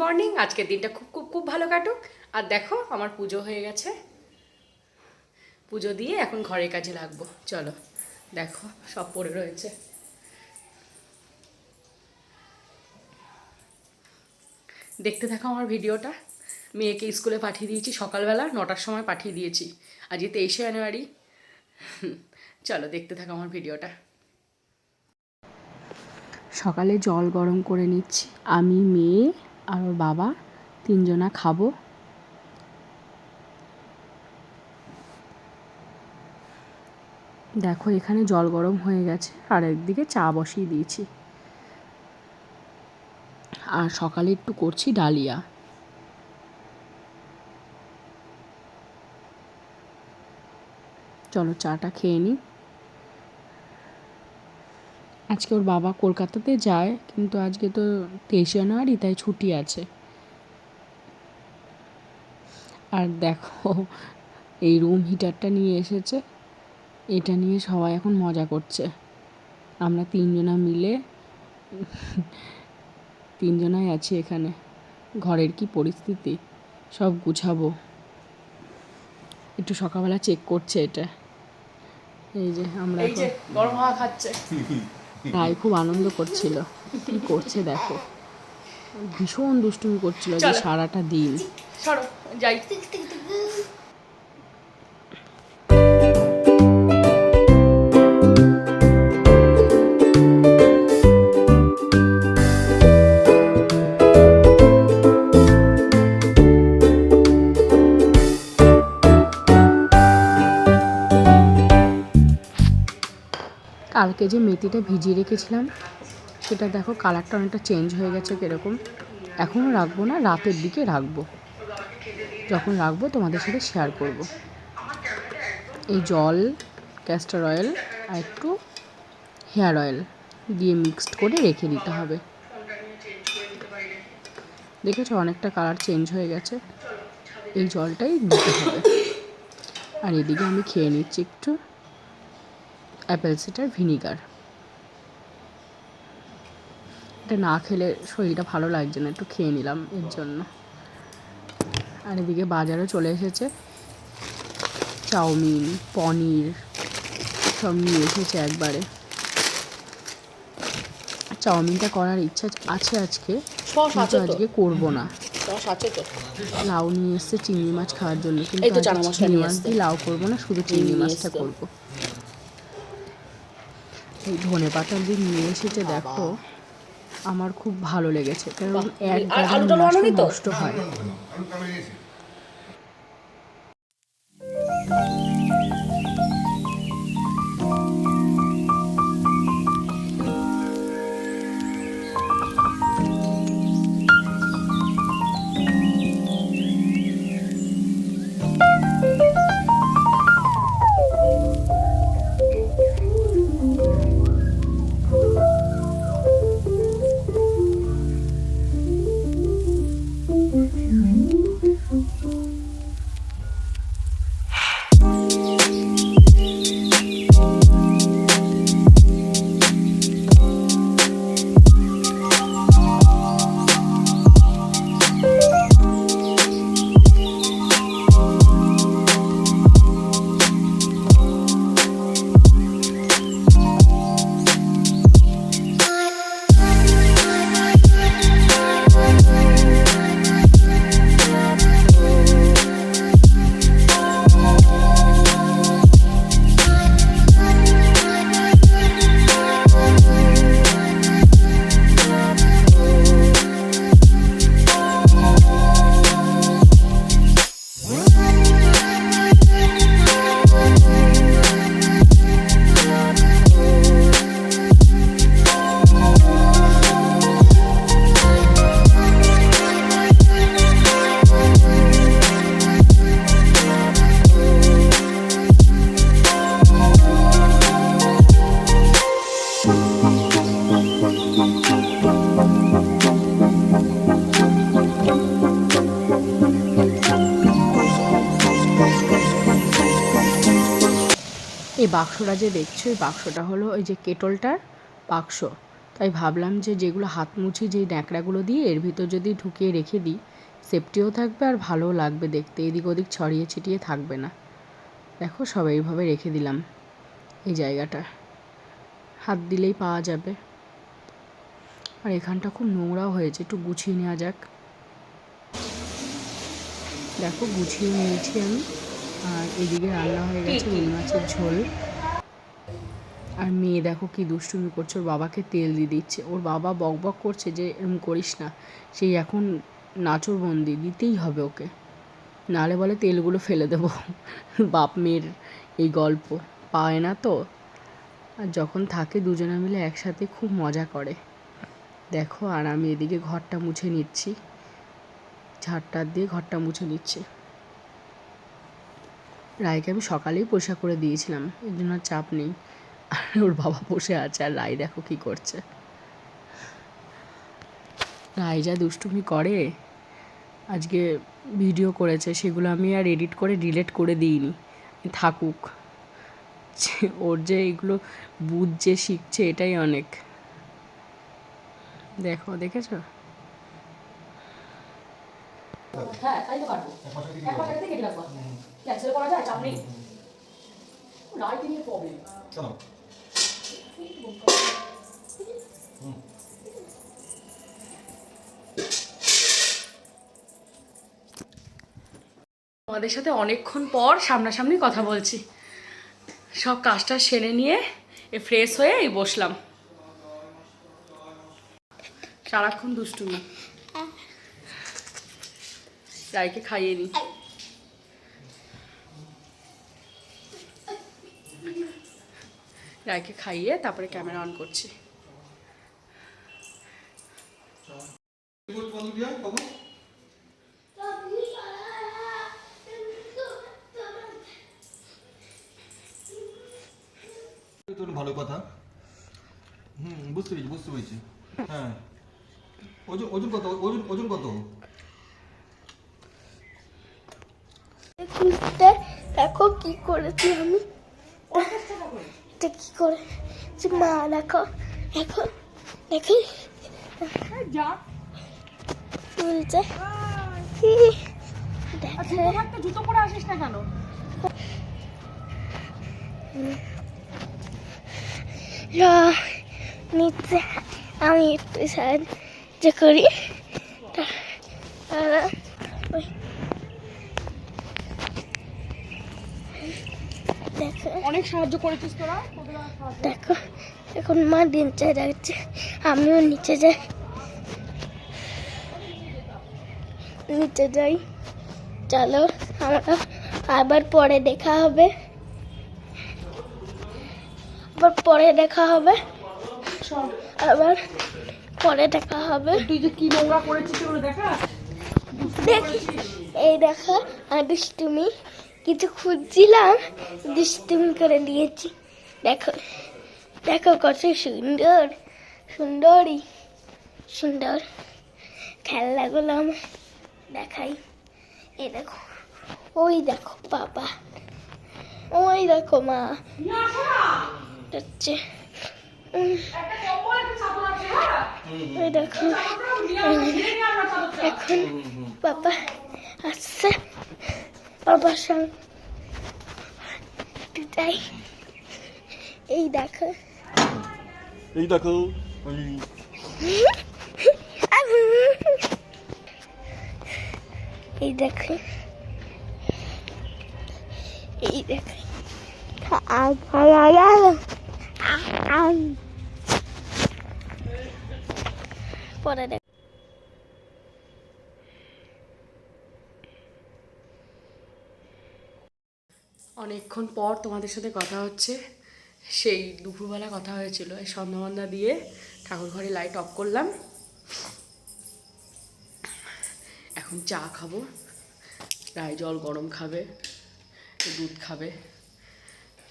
Morning আজকের দিনটা খুব খুব খুব ভালো কাটুক। আর দেখো, আমার পুজো হয়ে গেছে। পুজো দিয়ে এখন ঘরের কাজে লাগবো। চলো, দেখো, সব পড়ে রয়েছে। দেখতে থাকো আমার ভিডিওটা। মেয়েকে স্কুলে পাঠিয়ে দিয়েছি, সকালবেলা নটার সময় পাঠিয়ে দিয়েছি। আজকে তেইশে জানুয়ারি। চলো, দেখতে থাকো আমার ভিডিওটা। সকালে জল গরম করে নিচ্ছি। আমি, মেয়ে আর ওর বাবা, তিনজনা খাব। দেখো, এখানে জল গরম হয়ে গেছে, আর একদিকে চা বসিয়ে দিয়েছি। আর সকালে একটু করছি ডালিয়া। চলো, চাটা খেয়ে নিই আজকে ওর বাবা কলকাতাতে যায় কিন্তু আজকে তো তেইশে জানুয়ারি তাই ছুটি আছে। আর দেখো এই রুম হিটারটা নিয়ে এসেছে। এটা নিয়ে সবাই এখন মজা করছে। আমরা তিনজনা মিলে তিনজনাই আছি এখানে। ঘরের কি পরিস্থিতি? সব গুছাবো। একটু সকালবেলা চেক করছে এটা। এই যে আমরা এই যে গরম হাওয়া খাচ্ছে। রায় খুব আনন্দ করছিল। কি করছে দেখো। ভীষণ দুষ্টুমি করছিল যে সারাটা দিন। সরো যাই। কালকে যে মেথিটা ভিজিয়ে রেখেছিলাম, সেটা দেখো কালারটা অনেকটা চেঞ্জ হয়ে গেছে কীরকম। এখনও রাখব না, রাতের দিকে রাখব। যখন রাখব তোমাদের সাথে শেয়ার করব। এই জল ক্যাস্টার অয়েল আর একটু হেয়ার অয়েল দিয়ে মিক্সড করে রেখে দিতে হবে। দেখেছ অনেকটা কালার চেঞ্জ হয়ে গেছে? এই জলটাই দিতে হবে। আর এদিকে আমি খেয়ে নিচ্ছি একটু। অ্যাপেল সিডার ভিনিগার এটা না খেলে শরীরটা ভালো লাগছে না একটু খেয়ে নিলাম এর জন্য। আর এদিকে বাজারও চলে এসেছে। চাউমিন পনির সব নিয়ে এসেছে একবারে। চাউমিনটা করার ইচ্ছা আছে আজকে কিন্তু আজকে করব না। লাউ নিয়ে এসছে চিংড়ি মাছ খাওয়ার জন্য কিন্তু চিংড়ি মাছ দিয়ে লাউ করব না শুধু চিংড়ি মাছটা করব। ধনে পাতা দিয়ে নিয়ে এসেছে দেখো আমার খুব ভালো লেগেছে। কারণ এক? নষ্ট হয়। এই বাক্সটা যে দেখছ, এই বাক্সটা হলো ওই যে কেটলটার বাক্স। তাই ভাবলাম যে যেগুলো হাত মুছি যেই ন্যাকড়াগুলো দিয়ে এর ভিতর যদি ঢুকিয়ে রেখে দিই সেফটিও থাকবে আর ভালোও লাগবে দেখতে। এদিক ওদিক ছড়িয়ে ছিটিয়ে থাকবে না। দেখো সব এইভাবে রেখে দিলাম এই জায়গাটা। হাত দিলেই পাওয়া যাবে। আর এখানটা খুব নোংরাও হয়েছে, একটু গুছিয়ে নেওয়া যাক। দেখো গুছিয়ে নিয়েছি আমি। আর এদিকে রান্না হয়ে গেছে রুই মাছের ঝোল। আর মেয়ে দেখো কি দুষ্টুমি করছে ওর বাবাকে তেল দিয়ে দিচ্ছে। ওর বাবা বক বক করছে যে এরকম করিস না সেই এখন নাচর বন্দি দিতেই হবে ওকে। নাহলে বলে তেলগুলো ফেলে দেবো। বাপ মেয়ের এই গল্প। পায় না তো। আর যখন থাকে দুজনে মিলে একসাথে খুব মজা করে। দেখো আর আমি এদিকে ঘরটা মুছে নিচ্ছি। ঝাড়টার দিয়ে ঘরটা মুছে নিচ্ছি। রায়কে আমি সকালেই পরিষ্কার করে দিয়েছিলাম। এর জন্য আর চাপ নেই। আর ওর বাবা বসে আছে, আর রায় দেখো কী করছে। রায় যা দুষ্টুমি করে, আজকে ভিডিও করেছে, সেগুলো আমি আর এডিট করে ডিলেট করে দিইনি। থাকুক। ওর যে এগুলো বুঝছে, শিখছে, এটাই অনেক। দেখো, দেখেছ? হ্যাঁ তাই তো কাটবো এক পাশে কেটে রাখব। ক্যান্সেল করা যায় চাপ নেই। রাইতে নিয়ে প্রবলেম চলো। তোমাদের সাথে অনেকক্ষণ পর সামনাসামনি কথা বলছি। সব কাজটা সেরে নিয়ে এ ফ্রেশ হয়ে এই বসলাম। সারাক্ষণ দুষ্টুমি। রায়কে খাইয়ে নি রায়কে খাইয়ে তারপরে ক্যামেরা অন করছি। ভালো কথা। হুম বুঝতে পেরেছি বুঝতে পেরেছি। হ্যাঁ। ওজন ওজন কত? ওজন ওজন কত? দেখো কি করেছি আমি। এটা কি করে? মা, দেখো এখন দেখি। তুলছে জুতো পরে আসিস না কেন আমি একটু সাহায্য করি। তারা ওই দেখো অনেক সাহায্য করেছিস তোরা? দেখো এখন মা নিচে যাচ্ছে আমিও নিচে যাই। নিচে যাই। চলো আমরা আবার পরে দেখা হবে। আবার পরে দেখা হবে। আবার পরে দেখা হবে। তুই যে কি নোংরা করেছিস দেখা? দেখি এই দেখা আর দুষ্টুমি কিছু খুঁজছিলাম দুষ্টুমি করে দিয়েছি দেখো দেখো কত সুন্দর সুন্দরই সুন্দর খেলনাগুলো আমার দেখাই। এই দেখো ওই দেখো বাবা ওই দেখো মা। হচ্ছে ওই দেখো এখন বাবা আসছে। বাবার সঙ্গে একটু যাই এই দেখো এই দেখো ওই এই দেখো এই দেখো পরে দেখ অনেকক্ষণ পর তোমাদের সাথে কথা হচ্ছে। সেই দুপুরবেলা কথা হয়েছিল, এই সন্ধ্যাবন্ধা দিয়ে ঠাকুর ঘরে লাইট অফ করলাম। এখন চা খাব। রায় জল গরম খাবে, দুধ খাবে।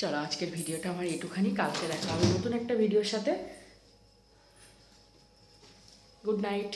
চলো, আজকের ভিডিওটা আমার এটুখানি। কালকে দেখা হবে নতুন একটা ভিডিওর সাথে। Good night